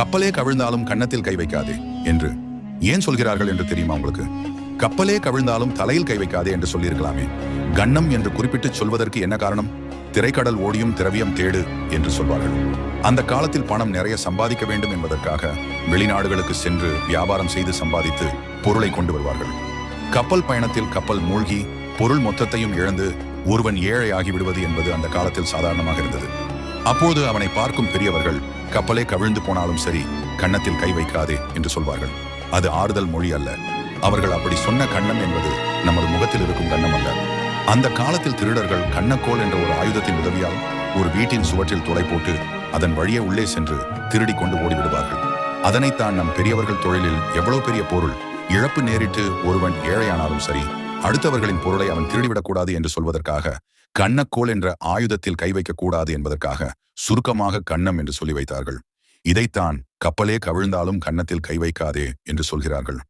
கப்பலே கவிழ்ந்தாலும் கன்னத்தில் கை வைக்காதே என்று ஏன் சொல்கிறார்கள் என்று தெரியுமா உங்களுக்கு? கப்பலே கவிழ்ந்தாலும் தலையில் கை வைக்காதே என்று சொல்லியிருக்கலாமே. கன்னம் என்று குறிப்பிட்டு சொல்வதற்கு என்ன காரணம்? திரைக்கடல் ஓடியும் திரவியம் தேடு என்று சொல்வார்கள். அந்த காலத்தில் பணம் நிறைய சம்பாதிக்க வேண்டும் என்பதற்காக வெளிநாடுகளுக்கு சென்று வியாபாரம் செய்து சம்பாதித்து பொருளை கொண்டு வருவார்கள். கப்பல் பயணத்தில் கப்பல் மூழ்கி பொருள் மொத்தத்தையும் இழந்து ஒருவன் ஏழையாகி விடுவது என்பது அந்த காலத்தில் சாதாரணமாக இருந்தது. அப்போது அவனை பார்க்கும் பெரியவர்கள் கப்பலே கவிழ்ந்து போனாலும் சரி கன்னத்தில் கை வைக்காதே என்று சொல்வார்கள். அது ஆறுதல் மொழி அல்ல. அவர்கள் அப்படி சொன்ன கண்ணம் என்பது நமது முகத்தில் இருக்கும் கண்ணம் அல்ல. அந்த காலத்தில் திருடர்கள் கண்ணக்கோல் என்ற ஒரு ஆயுதத்தின் உதவியால் ஒரு வீட்டின் சுவற்றில் துளை போட்டு அதன் வழியே உள்ளே சென்று திருடி கொண்டு ஓடிவிடுவார்கள். அதனைத்தான் நம் பெரியவர்கள் தொழிலில் எவ்வளவு பெரிய பொருள் இழப்பு நேரிட்டு ஒருவன் ஏழையானாலும் சரி அடுத்தவர்களின் பொருளை அவன் திருடிவிடக்கூடாது என்று சொல்வதற்காக கண்ணக்கோல் என்ற ஆயுதத்தில் கை வைக்கக்கூடாது என்பதற்காக சுருக்கமாக கண்ணம் என்று சொல்லி வைத்தார்கள். இதைத்தான் கப்பலே கவிழ்ந்தாலும் கன்னத்தில் கை வைக்காதே என்று சொல்கிறார்கள்.